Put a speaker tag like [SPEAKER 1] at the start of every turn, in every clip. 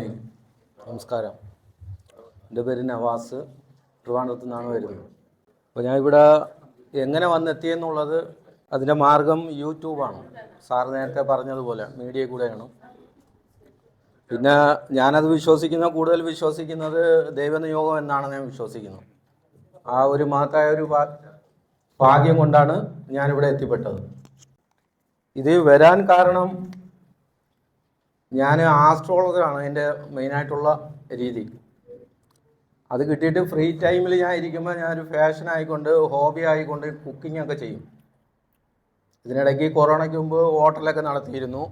[SPEAKER 1] അലൈക്കും നമസ്കാരം. എന്റെ പേര് നവാസ്. ട്രിവാൻഡ്രത്തു നിന്നാണ് വരുന്നത്. അപ്പോൾ ഞാൻ ഇവിടെ എങ്ങനെ വന്നെത്തിയെന്നുള്ളത് അതിന്റെ മാർഗം യൂട്യൂബാണ് സാർ നേരത്തെ പറഞ്ഞതുപോലെ മീഡിയ കൂടെയാണ് പിന്നെ ഞാനത് വിശ്വസിക്കുന്ന കൂടുതൽ വിശ്വസിക്കുന്നത് ദൈവനിയോഗം എന്നാണ് ഞാൻ വിശ്വസിക്കുന്നത്. ആ ഒരു മഹത്തായ ഒരു ഭാഗ്യം കൊണ്ടാണ് ഞാനിവിടെ എത്തിപ്പെട്ടത്. ഇത് വരാൻ കാരണം ഞാൻ ആസ്ട്രോളജറാണ് എന്റെ മെയിനായിട്ടുള്ള രീതി. അത് കിട്ടിയിട്ട് ഫ്രീ ടൈമിൽ ഞാൻ ഇരിക്കുമ്പോൾ ഞാനൊരു ഫാഷൻ ആയിക്കൊണ്ട് ഹോബി ആയിക്കൊണ്ട് കുക്കിംഗ് ഒക്കെ ചെയ്യും. ഇതിനിടയ്ക്ക് കൊറോണയ്ക്ക് മുമ്പ് ഹോട്ടലൊക്കെ നടത്തിയിരുന്നു.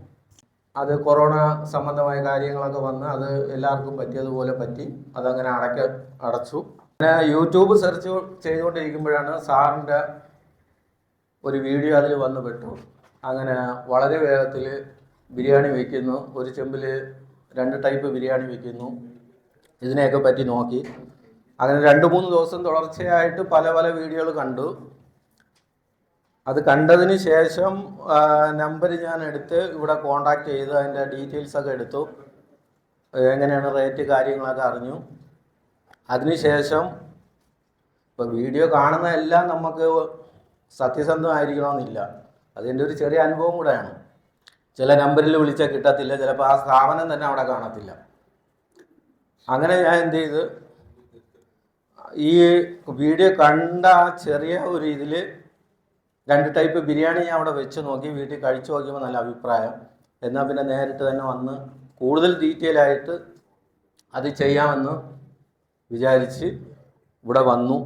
[SPEAKER 1] അത് കൊറോണ സംബന്ധമായ കാര്യങ്ങളൊക്കെ വന്ന് അത് എല്ലാവർക്കും പറ്റിയതുപോലെ പറ്റി അതങ്ങനെ അടയ്ക്ക അടച്ചു. പിന്നെ യൂട്യൂബ് സെർച്ച് ചെയ്തുകൊണ്ടിരിക്കുമ്പോഴാണ് സാറിന്റെ ഒരു വീഡിയോ അതിൽ വന്നു പെട്ടു. അങ്ങനെ വളരെ വേഗത്തിൽ ബിരിയാണി വയ്ക്കുന്നു ഒരു ചെമ്പിൽ രണ്ട് ടൈപ്പ് ബിരിയാണി വയ്ക്കുന്നു ഇതിനെയൊക്കെ പറ്റി നോക്കി. അങ്ങനെ രണ്ട് മൂന്ന് ദിവസം തുടർച്ചയായിട്ട് പല പല വീഡിയോകൾ കണ്ടു. അത് കണ്ടതിന് ശേഷം നമ്പർ ഞാൻ എടുത്ത് ഇവിടെ കോണ്ടാക്ട് ചെയ്ത് അതിന്റെ ഡീറ്റെയിൽസ് ഒക്കെ എടുത്തു. എങ്ങനെയാണ് റേറ്റ് കാര്യങ്ങളൊക്കെ അറിഞ്ഞു. അതിനുശേഷം ഇപ്പോൾ വീഡിയോ കാണുന്ന എല്ലാം നമുക്ക് സത്യസന്ധമായിരിക്കണമെന്നില്ല. അതിന്റെ ഒരു ചെറിയ അനുഭവം കൂടെയാണ്. ചില നമ്പറിൽ വിളിച്ചാൽ കിട്ടത്തില്ല ചിലപ്പോൾ ആ സ്ഥാപനം തന്നെ അവിടെ കാണത്തില്ല. അങ്ങനെ ഞാൻ എന്ത് ചെയ്ത് ഈ വീഡിയോ കണ്ട ചെറിയ ഒരു ഇതിൽ രണ്ട് ടൈപ്പ് ബിരിയാണി ഞാൻ അവിടെ വെച്ച് നോക്കി വീട്ടിൽ കഴിച്ചു നോക്കിയപ്പോൾ നല്ല അഭിപ്രായം. എന്നാൽ പിന്നെ നേരിട്ട് തന്നെ വന്ന് കൂടുതൽ ഡീറ്റെയിൽ ആയിട്ട് അത് ചെയ്യാമെന്ന് വിചാരിച്ച് ഇവിടെ വന്നു.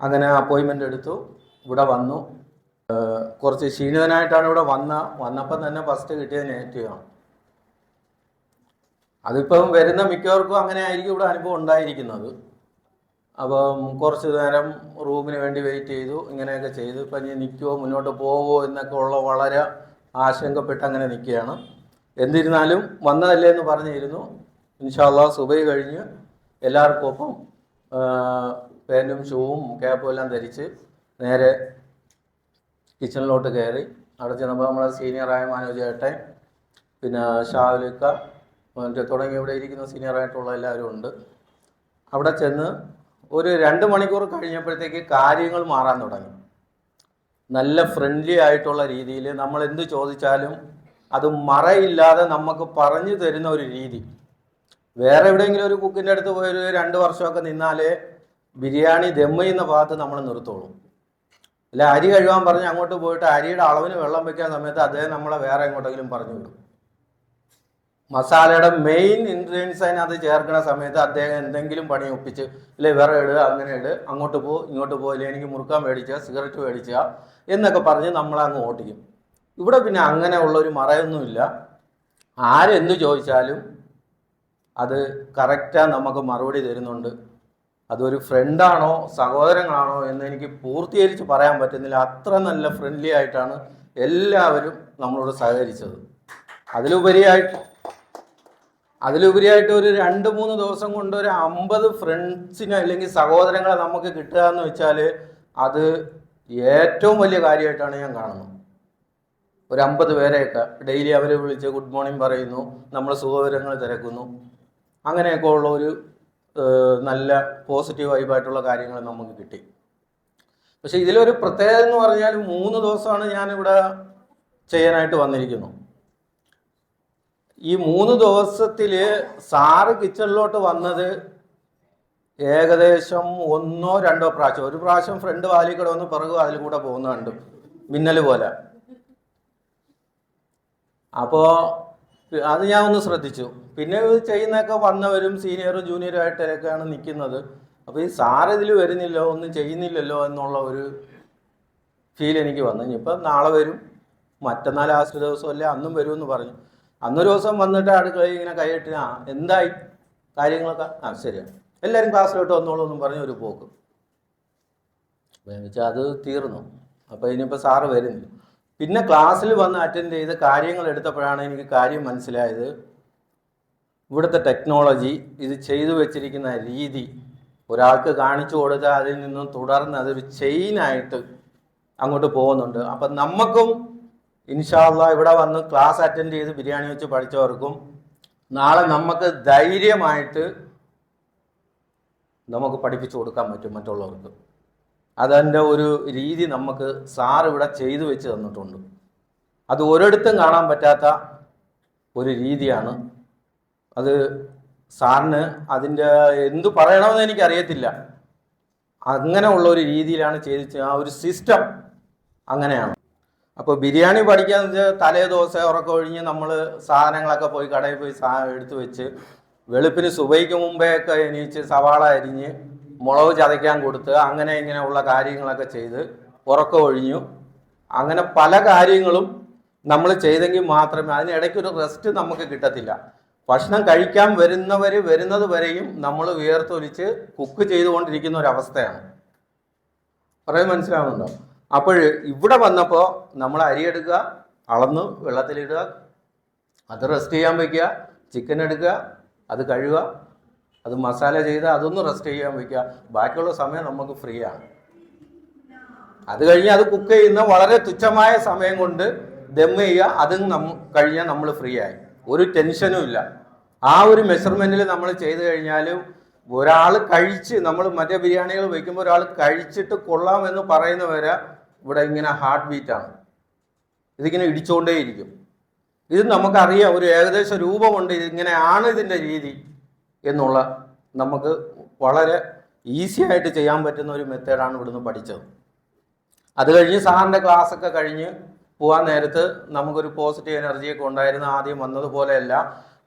[SPEAKER 1] അങ്ങനെ അപ്പോയിൻമെന്റ് എടുത്തു ഇവിടെ വന്നു. കുറച്ച് ക്ഷീണിതനായിട്ടാണ് ഇവിടെ വന്ന വന്നപ്പം തന്നെ ഫസ്റ്റ് കിട്ടിയത് നെഗറ്റീവാണ് അതിപ്പം വരുന്ന മിക്കവർക്കും അങ്ങനെ ആയിരിക്കും ഇവിടെ അനുഭവം ഉണ്ടായിരിക്കുന്നത്. അപ്പം കുറച്ച് നേരം റൂമിന് വേണ്ടി വെയിറ്റ് ചെയ്തു ഇങ്ങനെയൊക്കെ ചെയ്തു. ഇപ്പം ഇനി നിൽക്കുമോ മുന്നോട്ട് പോവോ എന്നൊക്കെ ഉള്ള വളരെ ആശങ്കപ്പെട്ട് അങ്ങനെ നിൽക്കുകയാണ്. എന്നിരുന്നാലും വന്നതല്ലേ എന്ന് പറഞ്ഞിരുന്നു. ഇൻഷാല്ലാ സുബൈ കഴിഞ്ഞ് എല്ലാവർക്കും ഒപ്പം പാന്റും ഷൂവും ക്യാപ്പും എല്ലാം ധരിച്ച് നേരെ കിച്ചണിലോട്ട് കയറി. അവിടെ ചെന്നപ്പോൾ നമ്മളെ സീനിയറായ മനോജ് ഏട്ടൻ പിന്നെ ഷാവുലിക്ക മറ്റേ തുടങ്ങി ഇവിടെ ഇരിക്കുന്ന സീനിയറായിട്ടുള്ള എല്ലാവരും ഉണ്ട്. അവിടെ ചെന്ന് ഒരു രണ്ട് മണിക്കൂർ കഴിഞ്ഞപ്പോഴത്തേക്ക് കാര്യങ്ങൾ മാറാൻ തുടങ്ങി. നല്ല ഫ്രണ്ട്ലി ആയിട്ടുള്ള രീതിയിൽ നമ്മൾ എന്ത് ചോദിച്ചാലും അത് മറയില്ലാതെ നമുക്ക് പറഞ്ഞു തരുന്ന ഒരു രീതി. വേറെ എവിടെയെങ്കിലും ഒരു കുക്കിന്റെ അടുത്ത് പോയി ഒരു രണ്ട് വർഷമൊക്കെ നിന്നാലേ ബിരിയാണി ദമ്മ ഭാഗത്ത് നമ്മൾ നിർത്തുള്ളൂ. അല്ല അരി കഴുകാൻ പറഞ്ഞ് അങ്ങോട്ട് പോയിട്ട് അരിയുടെ അളവിന് വെള്ളം വെക്കാൻ സമയത്ത് അദ്ദേഹം നമ്മളെ വേറെ എങ്ങോട്ടെങ്കിലും പറഞ്ഞു വിടും. മസാലയുടെ മെയിൻ ഇൻഗ്രീഡിയൻസ് അതിനകത്ത് ചേർക്കുന്ന സമയത്ത് അദ്ദേഹം എന്തെങ്കിലും പണി ഒപ്പിച്ച് ഇല്ലേ വേറെ ഇടുക അങ്ങനെ ഇട് അങ്ങോട്ട് പോ ഇങ്ങോട്ട് പോ ഇല്ലേ എനിക്ക് മുറുക്കാൻ മേടിക്കുക സിഗരറ്റ് മേടിക്കുക എന്നൊക്കെ പറഞ്ഞ് നമ്മളെ അങ്ങ് ഓട്ടിക്കും. ഇവിടെ പിന്നെ അങ്ങനെ ഉള്ളൊരു മറയൊന്നുമില്ല. ആരെന്ത് ചോദിച്ചാലും അത് കറക്റ്റാണ് നമുക്ക് മറുപടി തരുന്നുണ്ട്. അതൊരു ഫ്രണ്ടാണോ സഹോദരങ്ങളാണോ എന്ന് എനിക്ക് പൂർത്തീകരിച്ച് പറയാൻ പറ്റുന്നില്ല. അത്ര നല്ല ഫ്രണ്ട്ലി ആയിട്ടാണ് എല്ലാവരും നമ്മളോട് സഹകരിച്ചത്. അതിലുപരിയായിട്ട് അതിലുപരിയായിട്ട് ഒരു രണ്ട് മൂന്ന് ദിവസം കൊണ്ട് ഒരു അമ്പത് ഫ്രണ്ട്സിനെ അല്ലെങ്കിൽ സഹോദരങ്ങളെ നമുക്ക് കിട്ടുക എന്ന് വെച്ചാൽ അത് ഏറ്റവും വലിയ കാര്യമായിട്ടാണ് ഞാൻ കാണുന്നത്. ഒരു അമ്പത് പേരെയൊക്കെ ഡെയിലി അവരെ വിളിച്ച് ഗുഡ് മോർണിംഗ് പറയുന്നു നമ്മൾ സുഖവിവരങ്ങൾ തിരക്കുന്നു. അങ്ങനെയൊക്കെ ഉള്ള ഒരു നല്ല പോസിറ്റീവ് വൈബായിട്ടുള്ള കാര്യങ്ങൾ നമുക്ക് കിട്ടി. പക്ഷെ ഇതിലൊരു പ്രത്യേകത എന്ന് പറഞ്ഞാൽ മൂന്ന് ദിവസമാണ് ഞാനിവിടെ ചെയ്യാനായിട്ട് വന്നിരിക്കുന്നു. ഈ മൂന്ന് ദിവസത്തിൽ സാറ് കിച്ചണിലോട്ട് വന്നത് ഏകദേശം ഒന്നോ രണ്ടോ പ്രാവശ്യം. ഒരു പ്രാവശ്യം ഫ്രണ്ട് വാലിക്കട കൂടെ വന്ന് പിറകു അതിൽ കൂടെ പോകുന്ന കണ്ടു. മിന്നൽ പോലെ. അപ്പോൾ അത് ഞാൻ ഒന്ന് ശ്രദ്ധിച്ചു. പിന്നെ ഇത് ചെയ്യുന്നതൊക്കെ വന്നവരും സീനിയറും ജൂനിയറും ആയിട്ടൊക്കെയാണ് നിൽക്കുന്നത്. അപ്പോൾ ഈ സാർ ഇതിൽ വരുന്നില്ലോ ഒന്നും ചെയ്യുന്നില്ലല്ലോ എന്നുള്ള ഒരു ഫീൽ എനിക്ക് വന്നു. ഇനിയിപ്പം നാളെ വരും. മറ്റന്നാൾ ആശ്രിത ദിവസം അല്ലേ അന്നും വരുമെന്ന് പറഞ്ഞു. അന്നൊരു ദിവസം വന്നിട്ട് അടുക്കളയിൽ ഇങ്ങനെ കൈയിട്ട് ആ എന്തായി കാര്യങ്ങളൊക്കെ? ആ ശരിയാണ് എല്ലാവരും ക്ലാസ്സിലോട്ട് വന്നോളൂ എന്നും പറഞ്ഞു ഒരു പോക്ക്. വെച്ചാൽ അത് തീർന്നു. അപ്പോൾ ഇനിയിപ്പോൾ സാറ് വരുന്നില്ല. പിന്നെ ക്ലാസ്സിൽ വന്ന് അറ്റൻഡ് ചെയ്ത് കാര്യങ്ങൾ എടുത്തപ്പോഴാണ് എനിക്ക് കാര്യം മനസ്സിലായത്. ഇവിടുത്തെ ടെക്നോളജി ഇത് ചെയ്തു വെച്ചിരിക്കുന്ന രീതി ഒരാൾക്ക് കാണിച്ചു കൊടുത്താൽ അതിൽ നിന്നും തുടർന്ന് അതൊരു ചെയിനായിട്ട് അങ്ങോട്ട് പോകുന്നുണ്ട്. അപ്പം നമുക്കും ഇൻഷാല്ല ഇവിടെ വന്ന് ക്ലാസ് അറ്റൻഡ് ചെയ്ത് ബിരിയാണി വെച്ച് പഠിച്ചവർക്കും നാളെ നമുക്ക് ധൈര്യമായിട്ട് നമുക്ക് പഠിപ്പിച്ചു കൊടുക്കാൻ പറ്റും മറ്റുള്ളവർക്ക്. അതിന്റെ ഒരു രീതി നമുക്ക് സാർ ഇവിടെ ചെയ്തു വെച്ച് തന്നിട്ടുണ്ട്. അത് ഒരിടത്തും കാണാൻ പറ്റാത്ത ഒരു രീതിയാണ്. അത് സാറിന് അതിന്റെ എന്തു പറയണമെന്ന് എനിക്കറിയത്തില്ല. അങ്ങനെയുള്ള ഒരു രീതിയിലാണ് ചെയ്ത് ആ ഒരു സിസ്റ്റം അങ്ങനെയാണ്. അപ്പോൾ ബിരിയാണി വെച്ചാൽ തലേ ദോശ ഉറക്കം ഒഴിഞ്ഞ് നമ്മൾ സാധനങ്ങളൊക്കെ പോയി കടയിൽ പോയി സാ എടുത്ത് വെച്ച് വെളുപ്പിന് സുബൈക്ക് മുമ്പേ ഒക്കെ എണീച്ച് സവാള അരിഞ്ഞ് മുളക് ചതയ്ക്കാൻ കൊടുത്ത് അങ്ങനെ ഇങ്ങനെയുള്ള കാര്യങ്ങളൊക്കെ ചെയ്ത് ഉറക്കം ഒഴിഞ്ഞു. അങ്ങനെ പല കാര്യങ്ങളും നമ്മൾ ചെയ്തെങ്കിൽ മാത്രമേ അതിനിടയ്ക്ക് ഒരു റെസ്റ്റ് നമുക്ക് കിട്ടത്തില്ല. ഭക്ഷണം കഴിക്കാൻ വരുന്നവർ വരുന്നത് വരെയും നമ്മൾ വിയർത്തൊലിച്ച് കുക്ക് ചെയ്തുകൊണ്ടിരിക്കുന്ന ഒരു അവസ്ഥയാണ്. പറയുന്നത് മനസ്സിലാവുന്നുണ്ടോ? അപ്പോൾ ഇവിടെ വന്നപ്പോൾ നമ്മൾ അരി എടുക്കുക അളന്ന് വെള്ളത്തിലിടുക അത് റെസ്റ്റ് ചെയ്യാൻ വയ്ക്കുക ചിക്കൻ എടുക്കുക അത് കഴുകുക അത് മസാല ചെയ്ത് അതൊന്ന് റെസ്റ്റ് ചെയ്യാൻ വയ്ക്കുക ബാക്കിയുള്ള സമയം നമുക്ക് ഫ്രീ ആണ്. അത് കഴിഞ്ഞ് അത് കുക്ക് ചെയ്യുന്ന വളരെ തുച്ഛമായ സമയം കൊണ്ട് ദം ചെയ്യുക. അതും നമ്മ കഴിഞ്ഞാൽ നമ്മൾ ഫ്രീ ആയി. ഒരു ടെൻഷനും ഇല്ല. ആ ഒരു മെഷർമെന്റിൽ നമ്മൾ ചെയ്ത് കഴിഞ്ഞാൽ ഒരാൾ കഴിച്ച് നമ്മൾ മറ്റേ ബിരിയാണികൾ വയ്ക്കുമ്പോൾ ഒരാൾ കഴിച്ചിട്ട് കൊള്ളാമെന്ന് പറയുന്നവരെ ഇവിടെ ഇങ്ങനെ ഹാർട്ട് ബീറ്റാണ് ഇതിങ്ങനെ ഇടിച്ചുകൊണ്ടേയിരിക്കും ഇത് നമുക്കറിയാം. ഒരു ഏകദേശ രൂപമുണ്ട്. ഇങ്ങനെയാണ് ഇതിന്റെ രീതി. എന്നുള്ള നമുക്ക് വളരെ ഈസി ആയിട്ട് ചെയ്യാൻ പറ്റുന്ന ഒരു മെത്തേഡാണ് ഇവിടുന്ന് പഠിച്ചത്. അത് കഴിഞ്ഞ് സാറിന്റെ ക്ലാസ്സൊക്കെ കഴിഞ്ഞ് പോകാൻ നേരത്ത് നമുക്കൊരു പോസിറ്റീവ് എനർജിയൊക്കെ ഉണ്ടായിരുന്ന ആദ്യം വന്നതുപോലെയല്ല.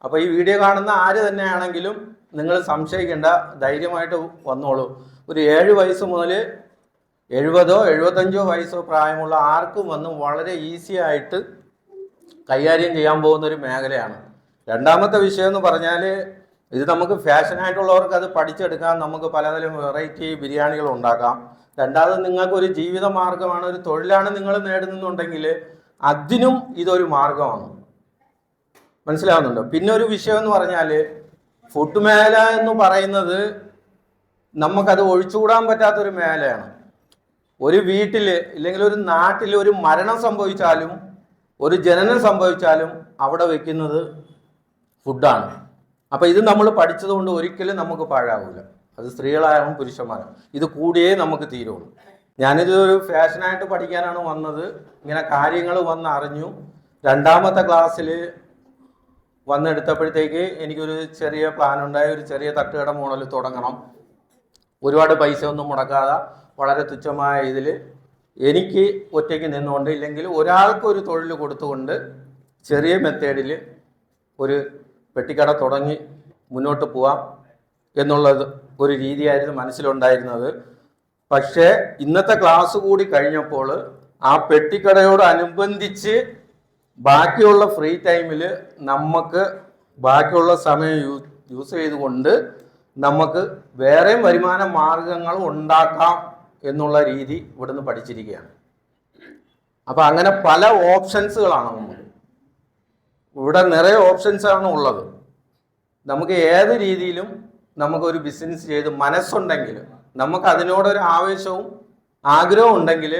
[SPEAKER 1] അപ്പോൾ ഈ വീഡിയോ കാണുന്ന ആര് തന്നെയാണെങ്കിലും നിങ്ങൾ സംശയിക്കേണ്ട ധൈര്യമായിട്ട് വന്നോളൂ. ഒരു ഏഴ് വയസ്സ് മുതൽ എഴുപതോ എഴുപത്തഞ്ചോ വയസ്സോ പ്രായമുള്ള ആർക്കും വന്ന് വളരെ ഈസി ആയിട്ട് കൈകാര്യം ചെയ്യാൻ പോകുന്ന ഒരു മേഖലയാണ്. രണ്ടാമത്തെ വിഷയം എന്ന് പറഞ്ഞാൽ ഇത് നമുക്ക് ഫാഷനായിട്ടുള്ളവർക്ക് അത് പഠിച്ചെടുക്കാം. നമുക്ക് പലതരം വെറൈറ്റി ബിരിയാണികൾ ഉണ്ടാക്കാം. രണ്ടാമത് നിങ്ങൾക്ക് ഒരു ജീവിത മാർഗമാണ് ഒരു തൊഴിലാണ് നിങ്ങൾ നേടുന്നുണ്ടെങ്കിൽ അതിനും ഇതൊരു മാർഗമാണ്. മനസ്സിലാവുന്നുണ്ടോ? പിന്നെ ഒരു വിഷയം എന്ന് പറഞ്ഞാൽ ഫുഡ് മേല എന്ന് പറയുന്നത് നമുക്കത് ഒഴിച്ചുകൂടാൻ പറ്റാത്തൊരു മേലയാണ്. ഒരു വീട്ടിൽ ഇല്ലെങ്കിൽ ഒരു നാട്ടിൽ ഒരു മരണം സംഭവിച്ചാലും ഒരു ജനനം സംഭവിച്ചാലും അവിടെ വെക്കുന്നത് ഫുഡാണ് അപ്പോൾ ഇത് നമ്മൾ പഠിച്ചതുകൊണ്ട് ഒരിക്കലും നമുക്ക് പാഴാവില്ല അത് സ്ത്രീകളായാലും പുരുഷന്മാരും. ഇത് കൂടിയേ നമുക്ക് തീരുള്ളൂ. ഞാനിത് ഒരു ഫാഷനായിട്ട് പഠിക്കാനാണ് വന്നത്. ഇങ്ങനെ കാര്യങ്ങൾ വന്ന് അറിഞ്ഞു. രണ്ടാമത്തെ ക്ലാസ്സിൽ വന്നെടുത്തപ്പോഴത്തേക്ക് എനിക്കൊരു ചെറിയ പ്ലാൻ ഉണ്ടായി ഒരു ചെറിയ തട്ടുകട മോഡൽ തുടങ്ങണം. ഒരുപാട് പൈസ ഒന്നും മുടക്കാതെ വളരെ തുച്ഛമായ ഇതിൽ എനിക്ക് ഒറ്റയ്ക്ക് നിന്നുകൊണ്ട് ഇല്ലെങ്കിൽ ഒരാൾക്ക് ഒരു തൊഴിൽ കൊടുത്തുകൊണ്ട് ചെറിയ മെത്തേഡിൽ ഒരു പെട്ടിക്കട തുടങ്ങി മുന്നോട്ട് പോവാം എന്നുള്ളത് ഒരു രീതിയായിരുന്നു മനസ്സിലുണ്ടായിരുന്നത്. പക്ഷേ ഇന്നത്തെ ക്ലാസ് കൂടി കഴിഞ്ഞപ്പോൾ ആ പെട്ടിക്കടയോടനുബന്ധിച്ച് ബാക്കിയുള്ള ഫ്രീ ടൈമിൽ നമുക്ക് ബാക്കിയുള്ള സമയം യൂസ് ചെയ്തുകൊണ്ട് നമുക്ക് വേറെയും വരുമാന മാർഗങ്ങൾ ഉണ്ടാക്കാം എന്നുള്ള രീതി ഇവിടുന്ന് പഠിച്ചിരിക്കുകയാണ്. അപ്പം അങ്ങനെ പല ഓപ്ഷൻസുകളാണ് നമുക്ക്. ഇവിടെ നിറയെ ഓപ്ഷൻസ് ആണ് ഉള്ളത്. നമുക്ക് ഏത് രീതിയിലും നമുക്കൊരു ബിസിനസ് ചെയ്ത് മനസ്സുണ്ടെങ്കിൽ നമുക്ക് അതിനോടൊരു ആവേശവും ആഗ്രഹവും ഉണ്ടെങ്കിൽ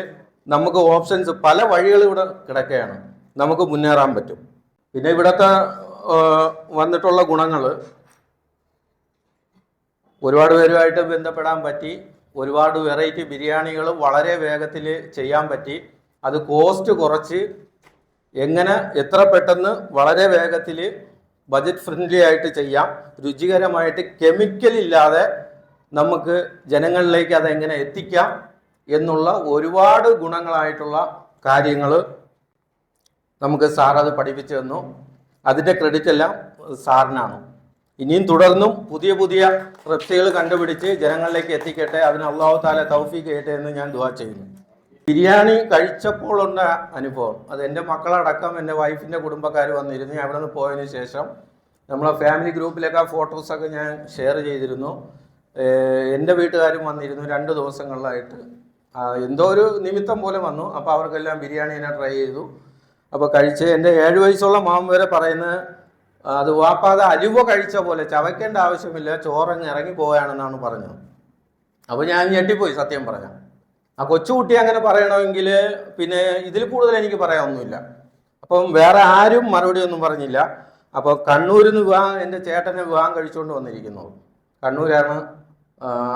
[SPEAKER 1] നമുക്ക് ഓപ്ഷൻസ് പല വഴികൾ ഇവിടെ കിടക്കുകയാണ്. നമുക്ക് മുന്നേറാൻ പറ്റും. പിന്നെ ഇവിടുത്തെ വന്നിട്ടുള്ള ഗുണങ്ങൾ ഒരുപാട് പേരുമായിട്ട് ബന്ധപ്പെടാൻ പറ്റി. ഒരുപാട് വെറൈറ്റി ബിരിയാണികൾ വളരെ വേഗത്തിൽ ചെയ്യാൻ പറ്റി. അത് കോസ്റ്റ് കുറച്ച് എങ്ങനെ എത്ര പെട്ടെന്ന് വളരെ വേഗത്തിൽ ബജറ്റ് ഫ്രണ്ട്ലി ആയിട്ട് ചെയ്യാം രുചികരമായിട്ട് കെമിക്കൽ ഇല്ലാതെ നമുക്ക് ജനങ്ങളിലേക്ക് അതെങ്ങനെ എത്തിക്കാം എന്നുള്ള ഒരുപാട് ഗുണങ്ങളായിട്ടുള്ള കാര്യങ്ങൾ നമുക്ക് സാർ അത് പഠിപ്പിച്ചു തന്നു. അതിന്റെ ക്രെഡിറ്റ് എല്ലാം സാറിനാണ്. ഇനിയും തുടർന്നും പുതിയ പുതിയ റെസിപ്പികൾ കണ്ടുപിടിച്ച് ജനങ്ങളിലേക്ക് എത്തിക്കട്ടെ. അതിന് അള്ളാഹു താല തൗഫീഖ് ചെയ്യട്ടെ എന്ന് ഞാൻ ദുവാ ചെയ്യുന്നു. ബിരിയാണി കഴിച്ചപ്പോൾ കഴിച്ചപ്പോഴുണ്ട അനുഭവം. അത് എന്റെ മക്കളടക്കം എന്റെ വൈഫിന്റെ കുടുംബക്കാർ വന്നിരുന്നു. അവിടെ നിന്ന് പോയതിന് ശേഷം നമ്മളെ ഫാമിലി ഗ്രൂപ്പിലേക്ക് ആ ഫോട്ടോസൊക്കെ ഞാൻ ഷെയർ ചെയ്തിരുന്നു. എന്റെ വീട്ടുകാരും വന്നിരുന്നു രണ്ട് ദിവസങ്ങളിലായിട്ട്. എന്തോ ഒരു നിമിത്തം പോലെ വന്നു. അപ്പോൾ അവർക്കെല്ലാം ബിരിയാണി ഞാൻ ട്രൈ ചെയ്തു. അപ്പോൾ കഴിച്ച് എന്റെ ഏഴ് വയസ്സുള്ള മാമ വരെ പറയുന്നത് അത് വാപ്പാതെ അലുവ കഴിച്ച പോലെ ചവയ്ക്കേണ്ട ആവശ്യമില്ല ചോറങ്ങ് ഇറങ്ങി പോവുകയാണെന്നാണ് പറഞ്ഞത്. അപ്പോൾ ഞാൻ ഞെട്ടിപ്പോയി സത്യം പറഞ്ഞ. ആ കൊച്ചുകുട്ടി അങ്ങനെ പറയണമെങ്കിൽ പിന്നെ ഇതിൽ കൂടുതൽ എനിക്ക് പറയാനൊന്നുമില്ല. അപ്പം വേറെ ആരും മറുപടി ഒന്നും പറഞ്ഞില്ല. അപ്പോൾ കണ്ണൂരിൽ നിന്ന് വിവാഹം എന്റെ ചേട്ടനെ വിവാഹം കഴിച്ചുകൊണ്ട് വന്നിരിക്കുന്നു. കണ്ണൂരാണ്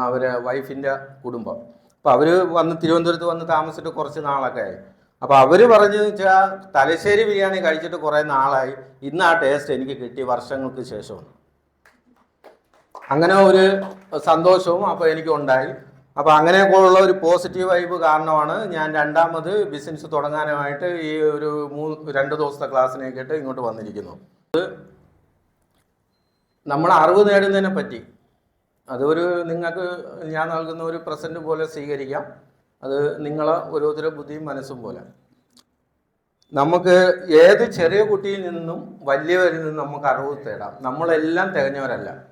[SPEAKER 1] അവരെ വൈഫിന്റെ കുടുംബം. അപ്പോൾ അവർ വന്ന് തിരുവനന്തപുരത്ത് വന്ന് താമസിച്ചിട്ട് കുറച്ച് നാളൊക്കെ ആയി. അപ്പോൾ അവർ പറഞ്ഞു വെച്ചാൽ തലശ്ശേരി ബിരിയാണി കഴിച്ചിട്ട് കുറേ നാളായി. ഇന്ന് ആ ടേസ്റ്റ് എനിക്ക് കിട്ടി വർഷങ്ങൾക്ക് ശേഷമാണ്. അങ്ങനെ ഒരു സന്തോഷവും അപ്പോൾ എനിക്ക് ഉണ്ടായി അപ്പോൾ അങ്ങനെയൊക്കെയുള്ള ഒരു പോസിറ്റീവ് വൈബ് കാരണമാണ് ഞാൻ രണ്ടാമത് ബിസിനസ് തുടങ്ങാനായിട്ട് ഈ ഒരു മൂന്ന് രണ്ട് ദിവസത്തെ ക്ലാസ്സിനേക്കിട്ട് ഇങ്ങോട്ട് വന്നിരിക്കുന്നു. നമ്മൾ അറിവ് നേടുന്നതിനെ പറ്റി. അതൊരു നിങ്ങൾക്ക് ഞാൻ നൽകുന്ന ഒരു പ്രസന്റ് പോലെ സ്വീകരിക്കാം. അത് നിങ്ങളെ ഓരോരുത്തരുടെ ബുദ്ധിയും മനസ്സും പോലെ. നമുക്ക് ഏത് ചെറിയ കുട്ടിയിൽ നിന്നും വലിയവരിൽ നിന്നും നമുക്ക് അറിവ് തേടാം. നമ്മളെല്ലാം തികഞ്ഞവരല്ല.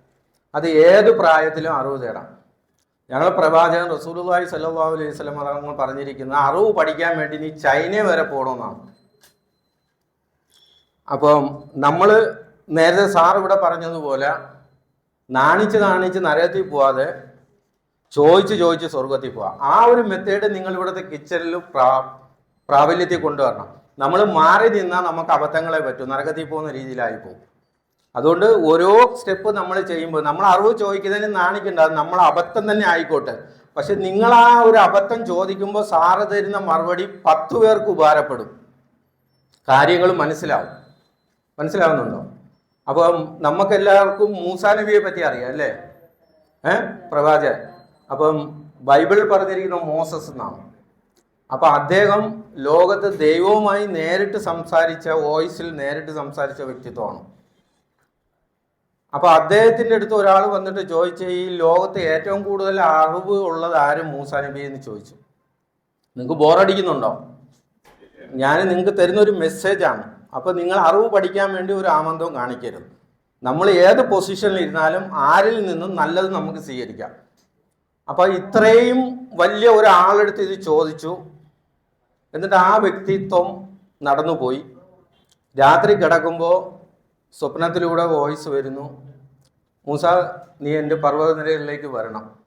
[SPEAKER 1] അത് ഏത് പ്രായത്തിലും അറിവ് തേടാം. ഞങ്ങൾ പ്രവാചകൻ റസൂലുള്ളാഹി സല്ലല്ലാഹു അലൈഹി വസല്ലം തങ്ങൾ പറഞ്ഞിരിക്കുന്ന അറിവ് പഠിക്കാൻ വേണ്ടി നീ ചൈന വരെ പോകണമെന്നാണ് അപ്പം നമ്മൾ നേരത്തെ സാർ ഇവിടെ പറഞ്ഞതുപോലെ നാണിച്ച് നാണിച്ച് നരകത്തിൽ പോവാതെ ചോദിച്ച് ചോദിച്ച് സ്വർഗത്തിൽ പോവാം. ആ ഒരു മെത്തേഡ് നിങ്ങൾ ഇവിടുത്തെ കിച്ചണിൽ പ്രാ പ്രാബല്യത്തിൽ കൊണ്ടുവരണം. നമ്മൾ മാറി നിന്നാൽ നമുക്ക് അബദ്ധങ്ങളെ പറ്റും. നരകത്തിൽ പോകുന്ന രീതിയിലായി പോകും. അതുകൊണ്ട് ഓരോ സ്റ്റെപ്പ് നമ്മൾ ചെയ്യുമ്പോൾ നമ്മൾ അറിവ് ചോദിക്കുന്നതിന് നാണിക്കണ്ട. അത് നമ്മൾ അബദ്ധം തന്നെ ആയിക്കോട്ടെ. പക്ഷെ നിങ്ങൾ ആ ഒരു അബദ്ധം ചോദിക്കുമ്പോൾ സാറ് തരുന്ന മറുപടി പത്ത് പേർക്ക് ഉപകാരപ്പെടും. കാര്യങ്ങൾ മനസ്സിലാവും. മനസ്സിലാവുന്നുണ്ടോ? അപ്പം നമുക്കെല്ലാവർക്കും മൂസാ നബിയെ പറ്റി അറിയാം അല്ലേ? ഏ? പ്രവാചകൻ. അപ്പം ബൈബിൾ പറഞ്ഞിരിക്കുന്ന മോസസ് എന്നാണ്. അപ്പം അദ്ദേഹം ലോകത്ത് ദൈവവുമായി നേരിട്ട് സംസാരിച്ച വോയിസിൽ നേരിട്ട് സംസാരിച്ച വ്യക്തിത്വമാണ്. അപ്പൊ അദ്ദേഹത്തിന്റെ അടുത്ത് ഒരാൾ വന്നിട്ട് ചോദിച്ച ഈ ലോകത്ത് ഏറ്റവും കൂടുതൽ അറിവ് ഉള്ളത് ആരും മൂസാനബി എന്ന് ചോദിച്ചു. നിങ്ങൾക്ക് ബോറടിക്കുന്നുണ്ടോ ഞാൻ നിങ്ങൾക്ക് തരുന്ന ഒരു മെസ്സേജാണ് അപ്പൊ നിങ്ങൾ അറിവ് പഠിക്കാൻ വേണ്ടി ഒരു ആമന്ദം കാണിക്കരുത്. നമ്മൾ ഏത് പൊസിഷനിൽ ഇരുന്നാലും ആരിൽ നിന്നും നല്ലത് നമുക്ക് സ്വീകരിക്കാം. അപ്പൊ ഇത്രയും വലിയ ഒരാളെടുത്ത് ഇത് ചോദിച്ചു. എന്നിട്ട് ആ വ്യക്തിത്വം നടന്നുപോയി. രാത്രി കിടക്കുമ്പോൾ സ്വപ്നത്തിലൂടെ വോയിസ് വരുന്നു. മൂസ നീ എന്റെ പർവതനിരയിലേക്ക് വരണം.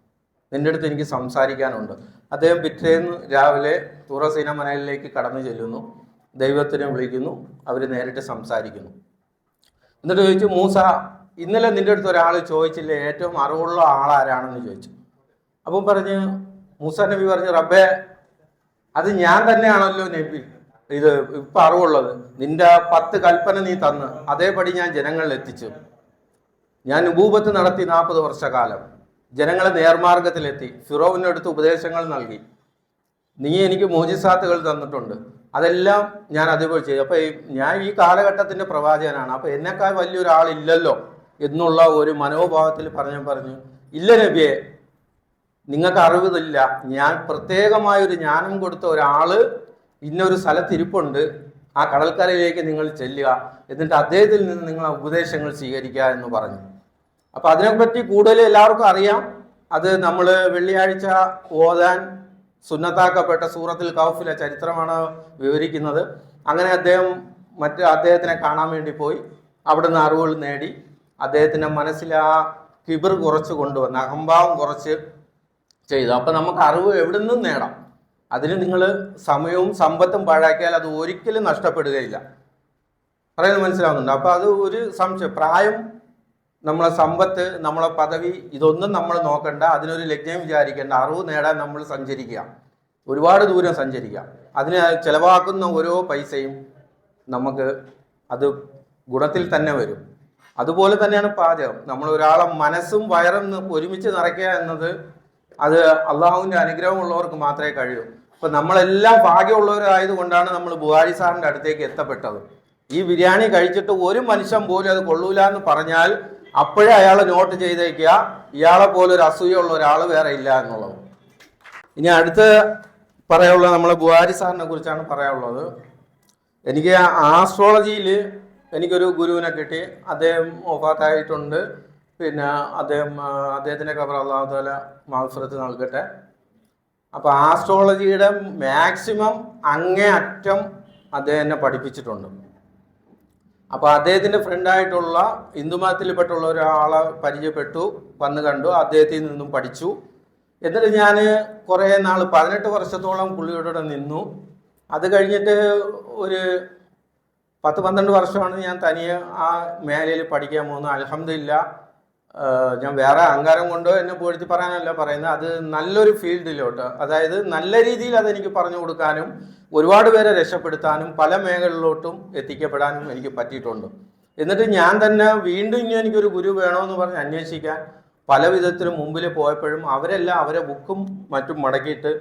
[SPEAKER 1] നിന്റെ അടുത്ത് എനിക്ക് സംസാരിക്കാനുണ്ട്. അദ്ദേഹം പിറ്റേന്ന് രാവിലെ തുറസീന മനയിലേക്ക് കടന്നു ചെല്ലുന്നു. ദൈവത്തിനെ വിളിക്കുന്നു. അവർ നേരിട്ട് സംസാരിക്കുന്നു. എന്നിട്ട് ചോദിച്ചു മൂസ ഇന്നലെ നിന്റെ അടുത്ത് ഒരാൾ ചോദിച്ചില്ലേ ഏറ്റവും അറിവുള്ള ആളാരാണെന്ന് ചോദിച്ചു. അപ്പം പറഞ്ഞ് മൂസ നബി പറഞ്ഞു റബ്ബേ അത് ഞാൻ തന്നെയാണല്ലോ നബി. ഇത് ഇപ്പൊ അറിവുള്ളത്. നിന്റെ പത്ത് കൽപ്പന നീ തന്ന് അതേപടി ഞാൻ ജനങ്ങളിൽ എത്തിച്ചു. ഞാൻ ഉപൂപത്ത് നടത്തി നാൽപ്പത് വർഷക്കാലം. ജനങ്ങളെ നേർമാർഗത്തിലെത്തി. ഫിറോവിനടുത്ത് ഉപദേശങ്ങൾ നൽകി. നീ എനിക്ക് മോജിസാത്തുകൾ തന്നിട്ടുണ്ട്. അതെല്ലാം ഞാൻ അതുപോലെ ചെയ്തു. അപ്പൊ ഈ- ഞാൻ ഈ കാലഘട്ടത്തിന്റെ പ്രവാചകനാണ്. അപ്പൊ എന്നെക്കാൾ വലിയൊരാളില്ലല്ലോ എന്നുള്ള ഒരു മനോഭാവത്തിൽ പറഞ്ഞു പറഞ്ഞു ഇല്ല നബിയെ നിങ്ങൾക്ക് അറിവില്ല ഞാൻ പ്രത്യേകമായ ഒരു ജ്ഞാനം കൊടുത്ത ഒരാൾ ഇന്നൊരു സ്ഥലത്തിരിപ്പുണ്ട് ആ കടൽക്കരയിലേക്ക് നിങ്ങൾ ചെല്ലുക. എന്നിട്ട് അദ്ദേഹത്തിൽ നിന്ന് നിങ്ങൾ ഉപദേശങ്ങൾ സ്വീകരിക്കുക എന്ന് പറഞ്ഞു. അപ്പൊ അതിനെപ്പറ്റി കൂടുതൽ എല്ലാവർക്കും അറിയാം. അത് നമ്മൾ വെള്ളിയാഴ്ച ഓതാൻ സുന്നത്താക്കപ്പെട്ട സൂറത്തിൽ കൗഫിലെ ചരിത്രമാണ് വിവരിക്കുന്നത്. അങ്ങനെ അദ്ദേഹം മറ്റ് അദ്ദേഹത്തിനെ കാണാൻ വേണ്ടി പോയി. അവിടുന്ന് അറിവുകൾ നേടി. അദ്ദേഹത്തിന്റെ മനസ്സിൽ ആ കിബിർ കുറച്ച് കൊണ്ടുവന്ന് അഹംഭാവം കുറച്ച് ചെയ്തു. അപ്പം നമുക്ക് അറിവ് എവിടെ നിന്നും നേടാം. അതിന് നിങ്ങൾ സമയവും സമ്പത്തും പാഴാക്കിയാൽ അത് ഒരിക്കലും നഷ്ടപ്പെടുകയില്ല. പറയുന്നത് മനസ്സിലാവുന്നുണ്ട്. അപ്പോൾ അത് ഒരു സംശയം. പ്രായം നമ്മളെ സമ്പത്ത് നമ്മളെ പദവി ഇതൊന്നും നമ്മൾ നോക്കണ്ട. അതിനൊരു ലജ്ഞം വിചാരിക്കേണ്ട. അറിവ് നേടാൻ നമ്മൾ സഞ്ചരിക്കുക. ഒരുപാട് ദൂരം സഞ്ചരിക്കുക. അതിന് ചിലവാക്കുന്ന ഓരോ പൈസയും നമുക്ക് അത് ഗുണത്തിൽ തന്നെ വരും. അതുപോലെ തന്നെയാണ് പാചകം. നമ്മൾ ഒരാളെ മനസ്സും വയറും ഒരുമിച്ച് നിറയ്ക്കുക എന്നത് അത് അള്ളാഹുവിന്റെ അനുഗ്രഹമുള്ളവർക്ക് മാത്രമേ കഴിയൂ. അപ്പൊ നമ്മളെല്ലാം ഭാഗ്യമുള്ളവരായതുകൊണ്ടാണ് നമ്മൾ ബുഹാരി സാറിന്റെ അടുത്തേക്ക് എത്തപ്പെട്ടത്. ഈ ബിരിയാണി കഴിച്ചിട്ട് ഒരു മനുഷ്യൻ പോലും അത് കൊള്ളൂല എന്ന് പറഞ്ഞാൽ അപ്പോഴേ അയാൾ നോട്ട് ചെയ്തേക്കുക ഇയാളെ പോലെ ഒരു അസൂയുള്ള ഒരാൾ വേറെ ഇല്ല എന്നുള്ളത്. ഇനി അടുത്ത് പറയാനുള്ളത് നമ്മളെ ബുഹാരി സാറിനെ കുറിച്ചാണ് പറയാനുള്ളത്. എനിക്ക് ആസ്ട്രോളജിയിൽ എനിക്കൊരു ഗുരുവിനെ കിട്ടി. അദ്ദേഹം ഒഫാത്തായിട്ടുണ്ട് പിന്നെ അദ്ദേഹം അദ്ദേഹത്തിന്റെ കബർ അള്ളാഹുല മാഫ്രത്ത് നൽകട്ടെ. അപ്പോൾ ആസ്ട്രോളജിയുടെ മാക്സിമം അങ്ങേ അറ്റം അദ്ദേഹം പഠിപ്പിച്ചിട്ടുണ്ട്. അപ്പോൾ അദ്ദേഹത്തിന്റെ ഫ്രണ്ടായിട്ടുള്ള ഹിന്ദുമതത്തിൽപ്പെട്ടുള്ള ഒരാളെ പരിചയപ്പെട്ടു വന്ന് കണ്ടു അദ്ദേഹത്തിൽ നിന്നും പഠിച്ചു. എന്നിട്ട് ഞാൻ കുറേ നാൾ പതിനെട്ട് വർഷത്തോളം പുള്ളിയോടെ നിന്നു. അത് കഴിഞ്ഞിട്ട് ഒരു പത്ത് പന്ത്രണ്ട് വർഷമാണ് ഞാൻ തനിയെ ആ മേഖലയിൽ പഠിക്കാൻ പോകുന്നത്. അലഹമില്ല ഞാൻ വേറെ അഹങ്കാരം കൊണ്ടോ എന്നെ പൂഴ്ത്തി പറയാനല്ല പറയുന്നത്. അത് നല്ലൊരു ഫീൽഡിലോട്ട് അതായത് നല്ല രീതിയിൽ അതെനിക്ക് പറഞ്ഞു കൊടുക്കാനും ഒരുപാട് പേരെ രക്ഷപ്പെടുത്താനും പല മേഖലകളിലോട്ടും എത്തിക്കപ്പെടാനും എനിക്ക് പറ്റിയിട്ടുണ്ട്. എന്നിട്ട് ഞാൻ തന്നെ വീണ്ടും ഇനി എനിക്കൊരു ഗുരു വേണമെന്ന് പറഞ്ഞ് അന്വേഷിക്കാൻ പല വിധത്തിലും മുമ്പിൽ പോയപ്പോഴും അവരെല്ലാം അവരെ ബുക്കും മറ്റും മടക്കിയിട്ട്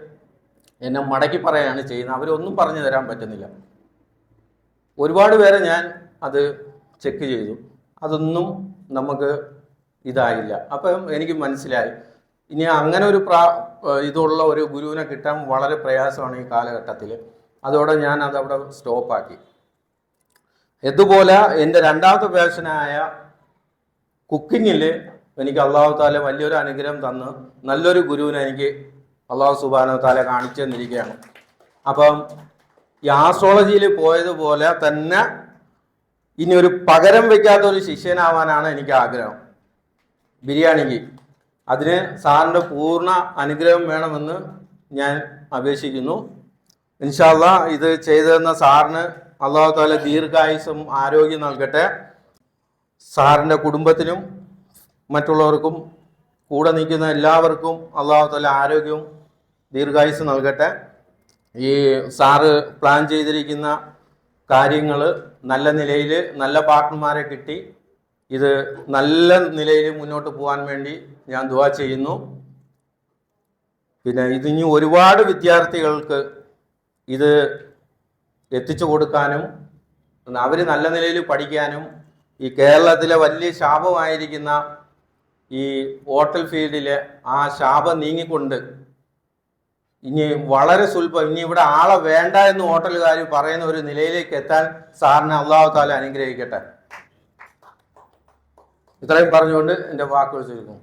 [SPEAKER 1] എന്നെ മടക്കി പറയുകയാണ് ചെയ്യുന്നത്. അവരൊന്നും പറഞ്ഞു തരാൻ പറ്റുന്നില്ല. ഒരുപാട് പേരെ ഞാൻ അത് ചെക്ക് ചെയ്തു. അതൊന്നും നമുക്ക് ഇതായില്ല. അപ്പം എനിക്ക് മനസ്സിലായി. ഇനി അങ്ങനെ ഒരു പ്രാ ഇതുള്ള ഒരു ഗുരുവിനെ കിട്ടാൻ വളരെ പ്രയാസമാണ് ഈ കാലഘട്ടത്തിൽ. അതോടെ ഞാൻ അതവിടെ സ്റ്റോപ്പാക്കി. ഇതുപോലെ എന്റെ രണ്ടാമത്തെ പേഷനായ കുക്കിങ്ങിൽ എനിക്ക് അള്ളാഹു താല വലിയൊരു അനുഗ്രഹം തന്ന് നല്ലൊരു ഗുരുവിനെ എനിക്ക് അള്ളാഹു സുബാന താല കാണിച്ചു തന്നിരിക്കുകയാണ്. അപ്പം ഈ ആസ്ട്രോളജിയിൽ പോയതുപോലെ തന്നെ ഇനി ഒരു പകരം വെക്കാത്ത ഒരു ശിഷ്യനാവാനാണ് എനിക്ക് ആഗ്രഹം. ബിരിയാണിക്ക്. അതിന് സാറിന്റെ പൂർണ അനുഗ്രഹം വേണമെന്ന് ഞാൻ അപേക്ഷിക്കുന്നു. ഇൻഷാല്ല ഇത് ചെയ്തു തന്ന സാറിന് അള്ളാഹു താല ദീർഘായുസും ആരോഗ്യം നൽകട്ടെ. സാറിന്റെ കുടുംബത്തിനും മറ്റുള്ളവർക്കും കൂടെ നിൽക്കുന്ന എല്ലാവർക്കും അള്ളാഹു താല ആരോഗ്യവും ദീർഘായുസ് നൽകട്ടെ. ഈ സാറ് പ്ലാൻ ചെയ്തിരിക്കുന്ന കാര്യങ്ങൾ നല്ല നിലയിൽ നല്ല പാർട്ട്ണർമാരെ കിട്ടി. ഇത് നല്ല നിലയിൽ മുന്നോട്ട് പോകാൻ വേണ്ടി ഞാൻ ദുവാ ചെയ്യുന്നു. പിന്നെ ഇതിനി ഒരുപാട് വിദ്യാർത്ഥികൾക്ക് ഇത് എത്തിച്ചു കൊടുക്കാനും അവർ നല്ല നിലയിൽ പഠിക്കാനും ഈ കേരളത്തിലെ വലിയ ശാപമായിരിക്കുന്ന ഈ ഹോട്ടൽ ഫീൽഡിലെ ആ ശാപം നീങ്ങിക്കൊണ്ട് ഇനി വളരെ സുൽഭം ഇനി ഇവിടെ ആളെ വേണ്ട എന്ന് ഹോട്ടലുകാർ പറയുന്ന ഒരു നിലയിലേക്ക് എത്താൻ സാറിനെ അള്ളാഹു താല അനുഗ്രഹിക്കട്ടെ. ഇത്രയും പറഞ്ഞുകൊണ്ട് എന്റെ വാക്കുകൾ ചുരുക്കും